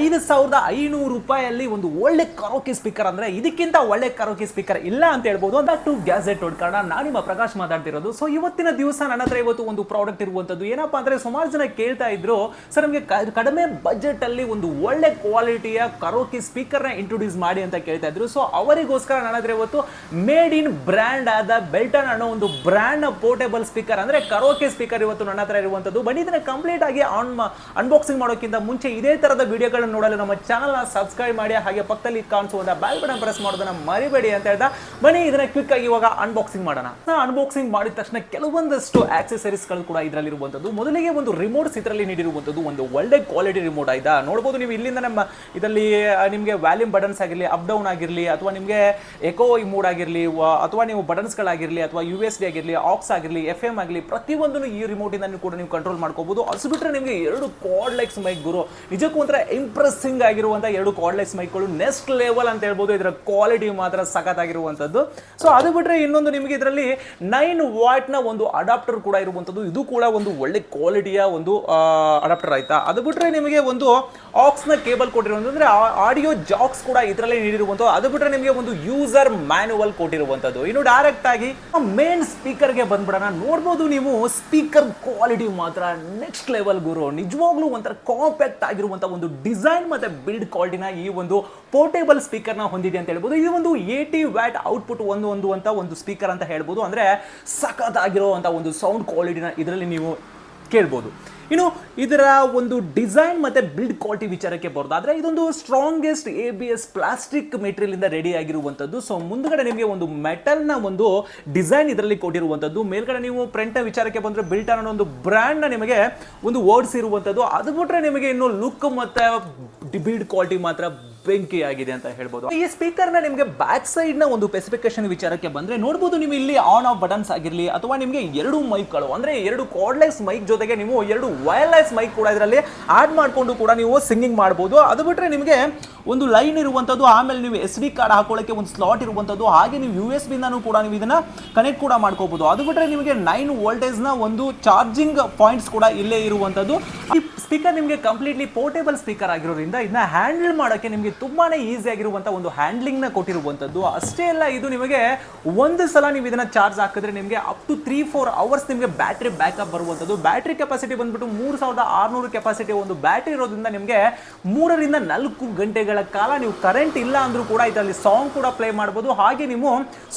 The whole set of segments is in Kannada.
ಐದು ಸಾವಿರದ ಐನೂರು ರೂಪಾಯಲ್ಲಿ ಒಂದು ಒಳ್ಳೆ ಕರೋಕೆ ಸ್ಪೀಕರ್ ಅಂದ್ರೆ ಇದಕ್ಕಿಂತ ಒಳ್ಳೆ ಕರೋಕೆ ಸ್ಪೀಕರ್ ಇಲ್ಲ ಅಂತ ಹೇಳ್ಬೋದು. ಅಂತ ಟು ಗ್ಯಾಸೆಟ್ ಕಾರಣ ನಾನು ನಿಮ್ಮ ಪ್ರಕಾಶ್ ಮಾತಾಡ್ತಿರೋದು. ಸೊ ಇವತ್ತಿನ ದಿವಸ ನನ್ನ ಹತ್ರ ಇವತ್ತು ಒಂದು ಪ್ರಾಡಕ್ಟ್ ಇರುವಂತದ್ದು ಏನಪ್ಪಾ ಅಂದ್ರೆ ಸುಮಾರು ಜನ ಕೇಳ್ತಾ ಇದ್ರು, ಸರ್, ನಮಗೆ ಕಡಿಮೆ ಬಜೆಟ್ ಅಲ್ಲಿ ಒಂದು ಒಳ್ಳೆ ಕ್ವಾಲಿಟಿಯ ಕರೋಕೆ ಸ್ಪೀಕರ್ನ ಇಂಟ್ರೊಡ್ಯೂಸ್ ಮಾಡಿ ಅಂತ ಕೇಳ್ತಾ ಇದ್ರು. ಸೊ ಅವರಿಗೋಸ್ಕರ ನನ್ನ ಹತ್ರ ಇವತ್ತು ಮೇಡ್ ಇನ್ ಬ್ರ್ಯಾಂಡ್ ಆದ ಬೆಲ್ಟನ್ ಅನ್ನೋ ಒಂದು ಬ್ರ್ಯಾಂಡ್ನ ಪೋರ್ಟೇಬಲ್ ಸ್ಪೀಕರ್ ಅಂದ್ರೆ ಕರೋಕೆ ಸ್ಪೀಕರ್ ಇವತ್ತು ನನ್ನ ಹತ್ರ ಇರುವಂತದ್ದು ಬನ್ನಿ, ಇದನ್ನ ಕಂಪ್ಲೀಟ್ ಆಗಿ ಆನ್ ಅನ್ಬಾಕ್ಸಿಂಗ್ ಮಾಡೋಕ್ಕಿಂತ ಮುಂಚೆ ಇದೇ ತರದ ವಿಡಿಯೋಗಳನ್ನು ನೋಡಲು ನಮ್ಮ ಚಾನಲ್ನ ಸಬ್ಸ್ಕ್ರೈಬ್ ಮಾಡಿ, ಹಾಗೆ ಪಕ್ಕದಲ್ಲಿ ಕಾಣಿಸುವಂತ ಬ್ಯಾಲ್ ಬಟನ್ ಪ್ರೆಸ್ ಮಾಡೋದನ್ನ ಮರಿಬೇಡಿ ಅಂತ ಹೇಳ್ತಾ ಬನ್ನಿ, ಇದನ್ನ ಕ್ವಿಕ್ ಆಗಿ ಇವಾಗ ಅನ್ಬಾಕ್ಸಿಂಗ್ ಮಾಡೋಣ. ಅನ್ಬಾಕ್ಸಿಂಗ್ ಮಾಡಿದ ತಕ್ಷಣ ಕೆಲವೊಂದಷ್ಟು ಆಕ್ಸೆಸರೀಸ್ಗಳು ಕೂಡ ಇದರಲ್ಲಿ ಇರುವಂತದ್ದು ಮೊದಲಿಗೆ ಒಂದು ರಿಮೋಟ್ಸ್ ಇದರಲ್ಲಿ ನೀಡಿರುವಂತದ್ದು, ಒಂದು ಒಳ್ಳೆ ಕ್ವಾಲಿಟಿ ರಿಮೋಟ್ ಆಯ್ತಾ? ನೋಡಬಹುದು ನೀವು ಇಲ್ಲಿಂದ ನಮ್ಮ ಇದರಲ್ಲಿ ನಿಮಗೆ ವ್ಯಾಲ್ಯೂಮ್ ಬಟನ್ಸ್ ಆಗಿರಲಿ ಅಪ್ ಡೌನ್ ಆಗಿರಲಿ, ಅಥವಾ ನಿಮಗೆ ಎಕೋ ಮೂಡ್ ಆಗಿರಲಿ ಅಥವಾ ನೀವು ಬಟನ್ಸ್ಗಳಾಗಿರಲಿ ಅಥವಾ ಯು ಎಸ್ ಡಿ ಆಗಿರಲಿ ಆಕ್ಸ್ ಆಗಿರಲಿ ಎಫ್ ಎಂ ಆಗಲಿ ಪ್ರತಿಯೊಂದನ್ನು ಈ ರಿಮೋಟಿಂದ ಕೂಡ ನೀವು ಕಂಟ್ರೋಲ್ ಮಾಡ್ಕೋಬಹುದು ಅದು ಬಿಟ್ಟರೆ ನಿಮಗೆ ಎರಡು ಕಾರ್ಡ್ಲೆಕ್ಸ್ ಮೈಕ್ ಗುರು. ನಿಜಕ್ಕೂ ಒಂಥರ ಇಂಪ್ರೆಸ್ಸಿಂಗ್ ಆಗಿರುವಂಥ ಎರಡು ಕಾರ್ಡ್ಲೆಸ್ ಮೈಕ್ಗಳು ನೆಕ್ಸ್ಟ್ ಲೆವೆಲ್ ಅಂತ ಹೇಳ್ಬೋದು. ಇದರ ಕ್ವಾಲಿಟಿ ಮಾತ್ರ ಸಖತ್ತಾಗಿರುವಂಥದ್ದು ಸೊ ಅದು ಬಿಟ್ಟರೆ ಇನ್ನೊಂದು ನಿಮಗೆ ಇದರಲ್ಲಿ ನೈನ್ ವಾಟ್ನ ಒಂದು ಅಡಾಪ್ಟರ್ ಕೂಡ ಇರುವಂಥದ್ದು ಇದು ಕೂಡ ಒಂದು ಒಳ್ಳೆ ಕ್ವಾಲಿಟಿಯ ಒಂದು ಅಡಾಪ್ಟರ್ ಆಯಿತಾ? ಅದು ಬಿಟ್ಟರೆ ನಿಮಗೆ ಒಂದು ಆಕ್ಸ್ನ ಕೇಬಲ್ ಕೊಟ್ಟಿರುವಂಥದ್ದು, ಅಂದರೆ ಆಡಿಯೋ ಜಾಕ್ಸ್ ಕೂಡ ಇದರಲ್ಲಿ ನೀಡಿರುವಂಥದ್ದು. ಅದು ಬಿಟ್ಟರೆ ನಿಮಗೆ ಒಂದು ಯೂಸರ್ ಮ್ಯಾನುವಲ್ ಕೊಟ್ಟಿರುವಂಥದ್ದು. ಇನ್ನು ಡೈರೆಕ್ಟ್ ಆಗಿ ಮೇನ್ ಸ್ಪೀಕರ್ಗೆ ಬಂದ್ಬಿಡೋಣ. ನೋಡ್ಬೋದು ನೀವು ಸ್ಪೀಕರ್ ಕ್ವಾಲಿಟಿ ಮಾತ್ರ. ನೆಕ್ಸ್ಟ್ ಲೆವೆಲ್ ಗುರು. ನಿಜವಾಗ್ಲೂ ಒಂಥರ ಕಾಂಪ್ಯಾಕ್ಟ್ ಆಗಿರುವಂಥ ಒಂದು ಡಿಸೈನ್ ಮತ್ತೆ ಬಿಲ್ಡ್ ಕ್ವಾಲಿಟಿನ ಈ ಒಂದು ಪೋರ್ಟೇಬಲ್ ಸ್ಪೀಕರ್ನ ಹೊಂದಿದೆ ಅಂತ ಹೇಳ್ಬೋದು. ಇದು ಒಂದು ಏಟಿ ವ್ಯಾಟ್ ಔಟ್ಪುಟ್ ಒಂದು ಒಂದು ಒಂದು ಸ್ಪೀಕರ್ ಅಂತ ಹೇಳ್ಬೋದು. ಅಂದರೆ ಸಖತ್ತಾಗಿರುವಂಥ ಒಂದು ಸೌಂಡ್ ಕ್ವಾಲಿಟಿನ ಇದರಲ್ಲಿ ನೀವು ಕೇಳ್ಬೋದು. ಇನ್ನು ಇದರ ಒಂದು ಡಿಸೈನ್ ಮತ್ತೆ ಬಿಲ್ಡ್ ಕ್ವಾಲಿಟಿ ವಿಚಾರಕ್ಕೆ ಬರೋದಾದರೆ ಇದೊಂದು strongest A B S plastic material ಇಂದ ರೆಡಿ ಆಗಿರುವಂಥದ್ದು ಸೊ ಮುಂದ್ಗಡೆ ನಿಮಗೆ ಒಂದು ಮೆಟಲ್ನ ಒಂದು ಡಿಸೈನ್ ಇದರಲ್ಲಿ ಕೊಟ್ಟಿರುವಂಥದ್ದು ಮೇಲ್ಗಡೆ ನೀವು ಪ್ರಿಂಟ್ ವಿಚಾರಕ್ಕೆ ಬಂದ್ರೆ ಬಿಲ್ಟ್ ಅನ್ನೋ ಒಂದು ಬ್ರ್ಯಾಂಡ್ನ ನಿಮಗೆ ಒಂದು ವರ್ಡ್ಸ್ ಇರುವಂಥದ್ದು ಅದು ಬಿಟ್ಟರೆ ನಿಮಗೆ ಇನ್ನು ಲುಕ್ ಮತ್ತೆ ಬಿಲ್ಡ್ ಕ್ವಾಲಿಟಿ ಮಾತ್ರ ಬೆಂಕಿ ಆಗಿದೆ ಅಂತ ಹೇಳ್ಬೋದು. ಈ ಸ್ಪೀಕರ್ನ ನಿಮಗೆ ಬ್ಯಾಕ್ ಸೈಡ್ನ ಒಂದು ಸ್ಪೆಸಿಫಿಕೇಶನ್ ವಿಚಾರಕ್ಕೆ ಬಂದ್ರೆ ನೋಡಬಹುದು ನೀವು ಇಲ್ಲಿ ಆನ್ ಆಫ್ ಬಟನ್ಸ್ ಆಗಿರಲಿ ಅಥವಾ ನಿಮಗೆ ಎರಡು ಮೈಕ್ಗಳು ಅಂದ್ರೆ ಎರಡು ಕಾರ್ಡ್ಲೆಸ್ ಮೈಕ್ ಜೊತೆಗೆ ನೀವು ಎರಡು ವೈರ್ಲೆಸ್ ಮೈಕ್ ಕೂಡ ಇದರಲ್ಲಿ ಆಡ್ ಮಾಡಿಕೊಂಡು ಕೂಡ ನೀವು ಸಿಂಗಿಂಗ್ ಮಾಡಬಹುದು ಅದು ಬಿಟ್ರೆ ನಿಮಗೆ ಒಂದು ಲೈನ್ ಇರುವಂತದ್ದು, ಆಮೇಲೆ ನೀವು ಎಸ್ ಡಿ ಕಾರ್ಡ್ ಹಾಕೊಳ್ಳೋಕೆ ಒಂದು ಸ್ಲಾಟ್ ಇರುವಂತದ್ದು, ಹಾಗೆ ನೀವು ಯು ಎಸ್ ಬಿಂದನೂ ಕೂಡ ನೀವು ಇದನ್ನ ಕನೆಕ್ಟ್ ಕೂಡ ಮಾಡ್ಕೋಬಹುದು ಅದು ಬಿಟ್ರೆ ನಿಮಗೆ ನೈನ್ ವೋಲ್ಟೇಜ್ನ ಒಂದು ಚಾರ್ಜಿಂಗ್ ಪಾಯಿಂಟ್ಸ್ ಕೂಡ ಇಲ್ಲೇ ಇರುವಂತದ್ದು. ಈ ಸ್ಪೀಕರ್ ನಿಮಗೆ ಕಂಪ್ಲೀಟ್ಲಿ ಪೋರ್ಟೇಬಲ್ ಸ್ಪೀಕರ್ ಆಗಿರೋದ್ರಿಂದ ಇದನ್ನ ಹ್ಯಾಂಡಲ್ ಮಾಡೋಕ್ಕೆ ನಿಮಗೆ ತುಂಬಾನೇ ಈಸಿ ಆಗಿರುವಂತ ಒಂದು ಹ್ಯಾಂಡ್ಲಿಂಗ್ನ ಕೊಟ್ಟಿರುವಂತದ್ದು. ಅಷ್ಟೇ ಅಲ್ಲ, ಇದು ನಿಮಗೆ ಒಂದು ಸಲ ನೀವು ಇದನ್ನ ಚಾರ್ಜ್ ಹಾಕಿದ್ರೆ ನಿಮಗೆ up to three four hours ನಿಮಗೆ ಬ್ಯಾಟ್ರಿ ಬ್ಯಾಕಪ್ ಬರುವಂಥದ್ದು ಬ್ಯಾಟ್ರಿ ಕೆಪಾಸಿಟಿ ಬಂದ್ಬಿಟ್ಟು ಮೂರು ಸಾವಿರದ ಆರುನೂರು ಕೆಪಾಸಿಟಿ ಒಂದು ಬ್ಯಾಟ್ರಿ ಇರೋದ್ರಿಂದ ನಿಮಗೆ ಮೂರರಿಂದ ನಾಲ್ಕು ಗಂಟೆಗಳ ಕಾಲ ನೀವು ಕರೆಂಟ್ ಇಲ್ಲ ಅಂದ್ರೂ ಕೂಡ ಇದರಲ್ಲಿ ಸಾಂಗ್ ಕೂಡ ಪ್ಲೇ ಮಾಡ್ಬೋದು. ಹಾಗೆ ನೀವು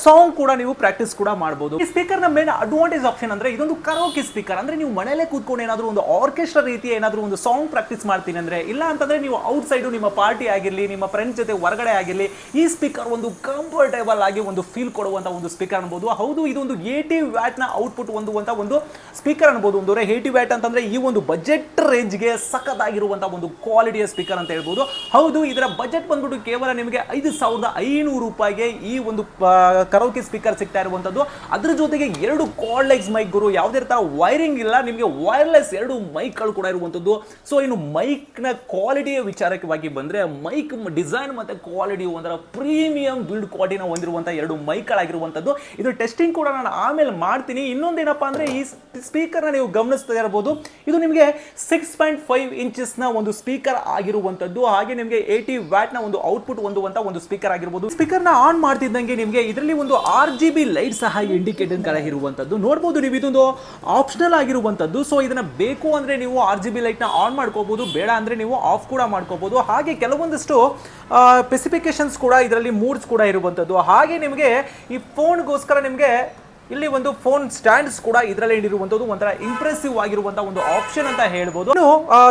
ಸಾಂಗ್ ಕೂಡ ನೀವು ಪ್ರಾಕ್ಟೀಸ್ ಕೂಡ ಮಾಡ್ಬೋದು. ಈ ಸ್ಪೀಕರ್ನ ಮೇನ್ ಅಡ್ವಾಂಟೇಜ್ ಆಪ್ಷನ್ ಅಂದ್ರೆ ಇದೊಂದು ಕರೋಕೆ ಸ್ಪೀಕರ್ ಅಂದ್ರೆ ನೀವು ಮನೆಯಲ್ಲೇ ಕೂತ್ಕೊಂಡು ಏನಾದರೂ ಒಂದು ಆರ್ಕೆಸ್ಟ್ರಾ ರೀತಿ ಏನಾದರೂ ಒಂದು ಸಾಂಗ್ ಪ್ರಾಕ್ಟೀಸ್ ಮಾಡ್ತೀನಿ ಅಂದ್ರೆ ಇಲ್ಲ ಅಂತಂದ್ರೆ ನೀವು ಔಟ್ ಸೈಡು ನಿಮ್ಮ ಪಾರ್ಟಿ ಆಗಿರಲಿ ನಿಮ್ಮ ಫ್ರೆಂಡ್ಸ್ ಜೊತೆ ಹೊರಗಡೆ ಆಗಿರಲಿ, ಈ ಸ್ಪೀಕರ್ ಒಂದು ಕಂಫರ್ಟೇಬಲ್ ಆಗಿ ಒಂದು ಫೀಲ್ ಕೊಡುವಂತ ಒಂದು ಸ್ಪೀಕರ್ ಅನ್ಬೋದು. ಹೌದು, ಇದೊಂದು ಏಟಿ ವ್ಯಾಟ್ನ ಔಟ್ಪುಟ್ ಅಂತ ಒಂದು ಸ್ಪೀಕರ್ ಅನ್ಬೋದು. ಒಂದು ಏಟಿ ವ್ಯಾಟ್ ಅಂತಂದ್ರೆ ಈ ಒಂದು ಬಜೆಟ್ ರೇಂಜ್ಗೆ ಸಖತ್ತಾಗಿರುವಂಥ ಒಂದು ಕ್ವಾಲಿಟಿಯ ಸ್ಪೀಕರ್ ಅಂತ ಹೇಳ್ಬೋದು. ಹೌದು, ಇದರ ಬಜೆಟ್ ಬಂದ್ಬಿಟ್ಟು ಕೇವಲ ನಿಮಗೆ ಐದು ಸಾವಿರದ ಐನೂರು ರೂಪಾಯಿಗೆ ಈ ಒಂದು ಕರೋಕೆ ಸ್ಪೀಕರ್ ಸಿಗ್ತಾ ಇರುವಂತದ್ದು. ಅದ್ರ ಜೊತೆಗೆ ಎರಡು ಕಾರ್ಡ್ಲೆಗ್ಸ್ ಮೈಕ್ ಗುರು ಯಾವುದೇ ತರ ವೈರಿಂಗ್ ಇಲ್ಲ, ನಿಮಗೆ ವೈರ್ಲೆಸ್ ಎರಡು ಮೈಕ್ಗಳು ಕೂಡ ಇರುವಂತದ್ದು. ಸೊ ಇನ್ನು ಮೈಕ್ನ ಕ್ವಾಲಿಟಿಯ ವಿಚಾರಕ್ಕೆ ಬಂದ್ರೆ ಮೈಕ್ ಡಿಸೈನ್ ಮತ್ತೆ ಕ್ವಾಲಿಟಿ ಒಂಥರ ಪ್ರೀಮಿಯಂ ಬಿಲ್ಡ್ ಕ್ವಾಲಿಟಿನ ಹೊಂದಿರುವಂಥ ಎರಡು ಮೈಕ್ಗಳಾಗಿರುವಂಥದ್ದು. ಇದು ಟೆಸ್ಟಿಂಗ್ ಕೂಡ ನಾನು ಆಮೇಲೆ ಮಾಡ್ತೀನಿ. ಇನ್ನೊಂದೇನಪ್ಪ ಅಂದ್ರೆ ಈ ಸ್ಪೀಕರ್ ನೀವು ಗಮನಿಸ್ತಾ ಇರ್ಬೋದು ಇದು ನಿಮಗೆ ಸಿಕ್ಸ್ ಪಾಯಿಂಟ್ ಫೈವ್ ಇಂಚಸ್ನ ಒಂದು ಸ್ಪೀಕರ್ ಆಗಿರುವಂತದ್ದು ಹಾಗೆ ನಿಮಗೆ ಏಟಿ ವ್ಯಾಟ್ನ ಒಂದು ಔಟ್ಪುಟ್ ಹೊಂದುವಂಥ ಒಂದು ಸ್ಪೀಕರ್ ಆಗಿರ್ಬೋದು. ಸ್ಪೀಕರ್ನ ಆನ್ ಮಾಡ್ತಿದ್ದಂಗೆ ನಿಮಗೆ ಇದರಲ್ಲಿ ಒಂದು ಆರ್ ಜಿ ಬಿ ಲೈಟ್ ಸಹ ಇಂಡಿಕೇಟರ್ ಕಡೆ ಇರುವಂತದ್ದು ನೋಡಬಹುದು ನೀವು ಇದೊಂದು ಆಪ್ಷನಲ್ ಆಗಿರುವಂತದ್ದು ಸೊ ಇದನ್ನ ಬೇಕು ಅಂದ್ರೆ ನೀವು ಆರ್ ಜಿ ಬಿ ಲೈಟ್ನ ಆನ್ ಮಾಡ್ಕೋಬೋದು. ಬೇಡ ಅಂದ್ರೆ ನೀವು ಆಫ್ ಕೂಡ ಮಾಡ್ಕೋಬಹುದು ಹಾಗೆ ಕೆಲವೊಂದಷ್ಟು ಸ್ಪೆಸಿಫಿಕೇಶನ್ಸ್ ಕೂಡ ಇದರಲ್ಲಿ ಮೂಡ್ಸ್ ಕೂಡ ಇರುವಂಥದ್ದು. ಹಾಗೆ ನಿಮಗೆ ಈ ಫೋನ್ಗೋಸ್ಕರ ನಿಮಗೆ ಇಲ್ಲಿ ಒಂದು ಫೋನ್ ಸ್ಟ್ಯಾಂಡ್ಸ್ ಕೂಡ ಇದರಲ್ಲಿ ಇರುವಂತದ್ದು ಒಂಥರ ಇಂಪ್ರೆಸಿವ್ ಆಗಿರುವಂತಹ ಒಂದು ಆಪ್ಷನ್ ಅಂತ ಹೇಳ್ಬೋದು.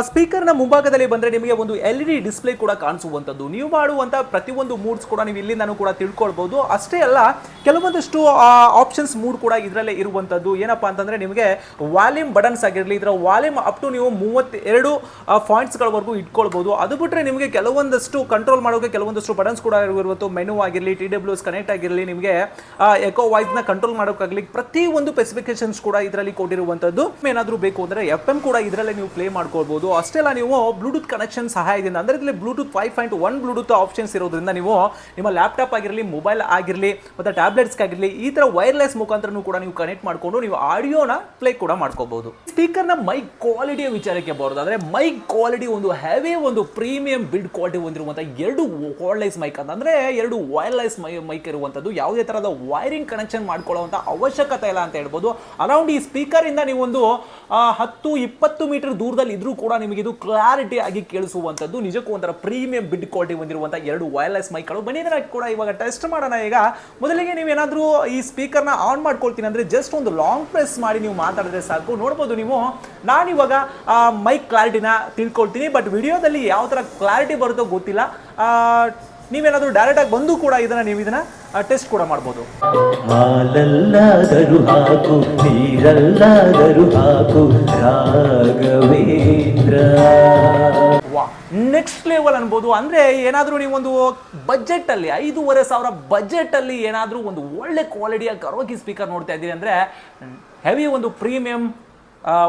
ಸ್ಪೀಕರ್ನ ಮುಂಭಾಗದಲ್ಲಿ ಬಂದ್ರೆ ನಿಮಗೆ ಒಂದು ಎಲ್ ಡಿ ಡಿಸ್ಪ್ಲೇ ಕೂಡ ಕಾಣಿಸುವಂತದ್ದು ನೀವು ಮಾಡುವಂತ ಪ್ರತಿಯೊಂದು ಮೂಡ್ಸ್ ಕೂಡ ನೀವು ಇಲ್ಲಿಂದನೂ ಕೂಡ ತಿಳ್ಕೊಳ್ಬಹುದು ಅಷ್ಟೇ ಅಲ್ಲ, ಕೆಲವೊಂದಷ್ಟು ಆಪ್ಷನ್ಸ್ ಮೂಡ್ ಕೂಡ ಇದರಲ್ಲೇ ಇರುವಂತದ್ದು ಏನಪ್ಪಾ ಅಂತಂದ್ರೆ ನಿಮಗೆ ವಾಲ್ಯೂಮ್ ಬಟನ್ಸ್ ಆಗಿರಲಿ, ಇದರ ವಾಲ್ಯೂಮ್ ಅಪ್ ಟು ನೀವು ಮೂವತ್ತೆರಡು ಪಾಯಿಂಟ್ಸ್ಗಳವರೆಗೂ ಇಟ್ಕೊಳ್ಬಹುದು ಅದು ಬಿಟ್ರೆ ನಿಮಗೆ ಕೆಲವೊಂದಷ್ಟು ಕಂಟ್ರೋಲ್ ಮಾಡೋಕೆ ಕೆಲವೊಂದಷ್ಟು ಬಟನ್ಸ್ ಕೂಡ ಇರುವಂತ ಮೆನು ಆಗಿರಲಿ ಟಿ ಡಬ್ಲ್ಯೂ ಎಸ್ ಕನೆಕ್ಟ್ ಆಗಿರಲಿ, ನಿಮಗೆ ಎಕೋ ವಾಯ್ಸ್ನ ಕಂಟ್ರೋಲ್ ಮಾಡೋಕೆ ಆಗಲಿ ಪ್ರತಿ ಒಂದು ಸ್ಪೆಸಿಫಿಕೇಶನ್ಸ್ ಕೂಡ ಇದರಲ್ಲಿ ಕೊಟ್ಟಿರುವಂತದ್ದು ಏನಾದರೂ ಬೇಕು ಅಂದ್ರೆ ಎಫ್ ಎಂ ಕೂಡ ಇದರಲ್ಲೇ ನೀವು ಪ್ಲೇ ಮಾಡ್ಕೊಳ್ಬಹುದು ಅಷ್ಟೆಲ್ಲ ನೀವು ಬ್ಲೂಟೂತ್ ಕನೆಕ್ಷನ್ ಸಹಾಯದಿಂದ ಅಂದ್ರೆ ಇದರಲ್ಲಿ Bluetooth five point one Bluetooth options ಇರೋದ್ರಿಂದ ನೀವು ನಿಮ್ಮ ಲ್ಯಾಪ್ಟಾಪ್ ಆಗಿರಲಿ ಮೊಬೈಲ್ ಆಗಿರಲಿ, ಮತ್ತೆ ಟ್ಯಾಬ್ಲೆಟ್ಸ್ ಆಗಿರಲಿ, ಈ ತರ ವೈರ್ಲೆಸ್ ಮುಖಾಂತರನೂ ಕೂಡ ನೀವು ಕನೆಕ್ಟ್ ಮಾಡ್ಕೊಂಡು ನೀವು ಆಡಿಯೋನ ಪ್ಲೇ ಕೂಡ ಮಾಡ್ಕೋಬಹುದು ಸ್ಪೀಕರ್ನ ಮೈಕ್ ಕ್ವಾಲಿಟಿಯ ವಿಚಾರಕ್ಕೆ ಬರೋದಾದ್ರೆ ಮೈಕ್ ಕ್ವಾಲಿಟಿ ಒಂದು ಹೆವಿ ಒಂದು ಪ್ರೀಮಿಯಂ ಬಿಲ್ಡ್ ಕ್ವಾಲಿಟಿ ಹೊಂದಿರುವಂತಹ ಎರಡು ವೈರ್ಲೆಸ್ ಮೈಕ್ ಅಂತಂದ್ರೆ ಎರಡು ವೈರ್ಲೆಸ್ ಮೈಕ್ ಇರುವಂತದ್ದು. ಯಾವುದೇ ತರಹದ ವೈರಿಂಗ್ ಕನೆಕ್ಷನ್ ಮಾಡ್ಕೊಳ್ಳುವಂತ ಅವಶ್ಯಕತೆ ಇಲ್ಲ ಅಂತ ಹೇಳ್ಬೋದು. ಅರೌಂಡ್ ಈ ಸ್ಪೀಕರ್ ಇಂದ ನೀವೊಂದು ಹತ್ತು, ಇಪ್ಪತ್ತು ಮೀಟರ್ ದೂರದಲ್ಲಿ ಇದ್ರೂ ಕೂಡ ನಿಮಗೆ ಇದು ಕ್ಲಾರಿಟಿ ಆಗಿ ಕೇಳಿಸುವಂತದ್ದು ನಿಜಕ್ಕೂ ಒಂಥರ ಪ್ರೀಮಿಯಂ ಬಿಡ್ ಕ್ವಾಲಿಟಿ ಹೊಂದಿರುವಂಥ ಎರಡು ವೈರ್ಲೆಸ್ ಮೈಕ್ಗಳು ಬನ್ನಿ ಕೂಡ ಇವಾಗ ಟೆಸ್ಟ್ ಮಾಡೋಣ ಈಗ. ಮೊದಲಿಗೆ ನೀವೇನಾದರೂ ಈ ಸ್ಪೀಕರ್ನ ಆನ್ ಮಾಡ್ಕೊಳ್ತೀನಿ ಅಂದ್ರೆ ಜಸ್ಟ್ ಒಂದು ಲಾಂಗ್ ಪ್ರೆಸ್ ಮಾಡಿ ನೀವು ಮಾತಾಡಿದ್ರೆ ಸಾಕು. ನೋಡ್ಬೋದು ನೀವು ನಾನಿವಾಗ ಮೈಕ್ ಕ್ಲಾರಿಟಿನ ತಿಳ್ಕೊಳ್ತೀನಿ. ಬಟ್ ವಿಡಿಯೋದಲ್ಲಿ ಯಾವ ಥರ ಕ್ಲಾರಿಟಿ ಬರುತ್ತೋ ಗೊತ್ತಿಲ್ಲ. ನೀವೇನಾದ್ರೂ ಡೈರೆಕ್ಟ್ ಆಗಿ ಬಂದು ಕೂಡ ಇದನ್ನ ನೀವು ಇದನ್ನ ಟೆಸ್ಟ್ ಕೂಡ ಮಾಡ್ಬೋದು. ಹಾಲಲ್ಲಾದರೂ ಹಾಕು ನೀರಲ್ಲಾದರೂ ಹಾಕು ರಾಘವೇಂದ್ರ. ವಾ ನೆಕ್ಸ್ಟ್ ಲೆವೆಲ್ ಅನ್ಬೋದು. ಅಂದ್ರೆ ಏನಾದ್ರೂ ನೀವೊಂದು ಬಜೆಟ್ ಅಲ್ಲಿ ಐದೂವರೆ ಸಾವಿರ ಬಜೆಟ್ ಅಲ್ಲಿ ಏನಾದ್ರೂ ಒಂದು ಒಳ್ಳೆ ಕ್ವಾಲಿಟಿಯ ಗರೋಗಿ ಸ್ಪೀಕರ್ ನೋಡ್ತಾ ಇದ್ದೀರಿ ಅಂದ್ರೆ ಹೆವಿ ಒಂದು ಪ್ರೀಮಿಯಂ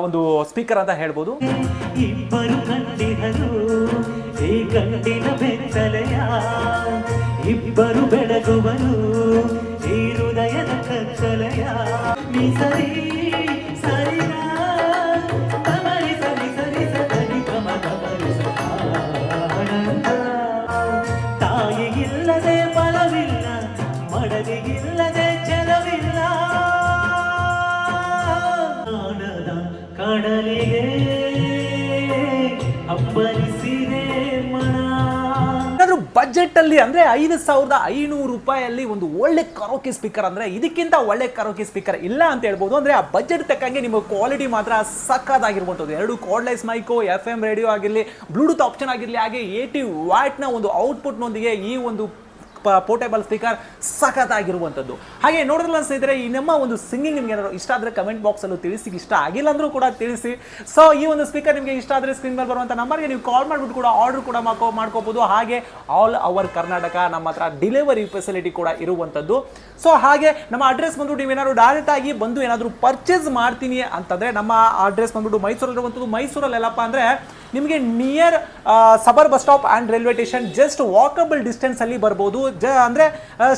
ಒಂದು ಸ್ಪೀಕರ್ ಅಂತ ಹೇಳ್ಬೋದು. ಏನಾದ್ರೂ ಬಜೆಟ್ ಅಲ್ಲಿ ಅಂದ್ರೆ ಐದು ಸಾವಿರದ ಐನೂರು ರೂಪಾಯಲ್ಲಿ ಒಂದು ಒಳ್ಳೆ ಕರೋಕೆ ಸ್ಪೀಕರ್ ಅಂದ್ರೆ ಇದಕ್ಕಿಂತ ಒಳ್ಳೆ ಕರೋಕೆ ಸ್ಪೀಕರ್ ಇಲ್ಲ ಅಂತ ಹೇಳ್ಬೋದು. ಅಂದ್ರೆ ಆ ಬಜೆಟ್ ತಕ್ಕಂಗೆ ನಿಮ್ಮ ಕ್ವಾಲಿಟಿ ಮಾತ್ರ ಸಕ್ಕದಾಗಿರುವಂಥದ್ದು ಎರಡು cordless mic F M radio ಆಗಿರಲಿ ಬ್ಲೂಟೂತ್ ಆಪ್ಷನ್ ಆಗಿರಲಿ, ಹಾಗೆ ಏಟಿ ವಾಟ್ನ ಒಂದು ಔಟ್ಪುಟ್ನೊಂದಿಗೆ ಈ ಒಂದು ಪೋರ್ಟೇಬಲ್ ಸ್ಪೀಕರ್ ಸಖತ್ತಾಗಿರುವಂಥದ್ದು. ಹಾಗೆ ನೋಡಿದ್ರಲ್ಲ ಸ್ನೇಹಿತರೆ, ಈ ನಮ್ಮ ಒಂದು ಸಿಂಗಿಂಗ್ ನಿಮ್ಗೆ ಏನಾದ್ರು ಇಷ್ಟ ಆದರೆ ಕಮೆಂಟ್ ಬಾಕ್ಸಲ್ಲೂ ತಿಳಿಸಿ, ಇಷ್ಟ ಆಗಿಲ್ಲ ಅಂದ್ರೂ ಕೂಡ ತಿಳಿಸಿ. ಸೊ ಈ ಒಂದು ಸ್ಪೀಕರ್ ನಿಮಗೆ ಇಷ್ಟ ಆದರೆ ಸ್ಕ್ರೀನ್ ಮೇಲೆ ಬರುವಂಥ ನಂಬರ್ಗೆ ನೀವು ಕಾಲ್ ಮಾಡಿಬಿಟ್ಟು ಕೂಡ ಆರ್ಡರ್ ಕೂಡ ಮಾಡ್ಕೋ ಮಾಡ್ಕೋಬೋದು. ಹಾಗೆ ಆಲ್ ಅವರ್ ಕರ್ನಾಟಕ ನಮ್ಮ ಹತ್ರ ಡಿಲಿವರಿ ಫೆಸಿಲಿಟಿ ಕೂಡ ಇರುವಂಥದ್ದು. ಸೊ ಹಾಗೆ ನಮ್ಮ ಅಡ್ರೆಸ್ ಬಂದ್ಬಿಟ್ಟು ನೀವೇನಾದ್ರು ಡೈರೆಕ್ಟ್ ಆಗಿ ಬಂದು ಏನಾದರೂ ಪರ್ಚೇಸ್ ಮಾಡ್ತೀನಿ ಅಂತಂದರೆ ನಮ್ಮ ಅಡ್ರೆಸ್ ಬಂದ್ಬಿಟ್ಟು ಮೈಸೂರಲ್ಲಿರುವಂಥದ್ದು ಮೈಸೂರಲ್ಲಿ ಎಲ್ಲಪ್ಪ ಅಂದರೆ ನಿಮಗೆ near suburban bus stop and railway station just walkable ಡಿಸ್ಟೆನ್ಸಲ್ಲಿ ಬರ್ಬೋದು. ಜ, ಅಂದರೆ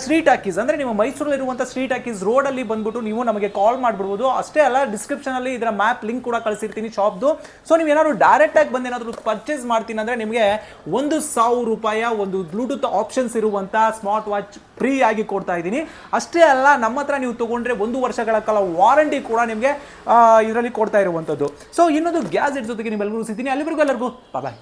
ಸ್ಟ್ರೀಟ್ ಹಾಕೀಸ್ ಅಂದರೆ ನಿಮ್ಮ ಮೈಸೂರಲ್ಲಿರುವಂಥ ಸ್ಟ್ರೀಟ್ ಹಾಕೀಸ್ ರೋಡಲ್ಲಿ ಬಂದ್ಬಿಟ್ಟು ನೀವು ನಮಗೆ ಕಾಲ್ ಮಾಡಿಬಿಡ್ಬೋದು. ಅಷ್ಟೇ ಅಲ್ಲ ಡಿಸ್ಕ್ರಿಪ್ಷನಲ್ಲಿ ಇದರ ಮ್ಯಾಪ್ ಲಿಂಕ್ ಕೂಡ ಕಳಿಸಿರ್ತೀನಿ ಶಾಪ್ದು ಸೊ ನೀವು ಏನಾದರೂ ಡೈರೆಕ್ಟಾಗಿ ಬಂದು ಏನಾದರೂ ಪರ್ಚೇಸ್ ಮಾಡ್ತೀನಿ ಅಂದರೆ ನಿಮಗೆ ಒಂದು ಸಾವಿರ ರೂಪಾಯಿಯ ಒಂದು ಬ್ಲೂಟೂತ್ ಆಪ್ಷನ್ಸ್ ಇರುವಂಥ ಸ್ಮಾರ್ಟ್ ವಾಚ್ ಫ್ರೀ ಆಗಿ ಕೊಡ್ತಾ ಇದ್ದೀನಿ. ಅಷ್ಟೇ ಅಲ್ಲ, ನಮ್ಮ ಹತ್ರ ನೀವು ತೊಗೊಂಡ್ರೆ ಒಂದು ವರ್ಷಗಳ ಕಾಲ ವಾರಂಟಿ ಕೂಡ ನಿಮಗೆ ಇದರಲ್ಲಿ ಕೊಡ್ತಾ ಇರುವಂಥದ್ದು ಸೊ ಇನ್ನೊಂದು ಗ್ಯಾಜೆಟ್ ಜೊತೆಗೆ ನಿಮ್ಮೆಲ್ಲರೂ ಸಿಗ್ತೀನಿ. ಅಲ್ಲಿವರೆಗೂ कलर को। Bye bye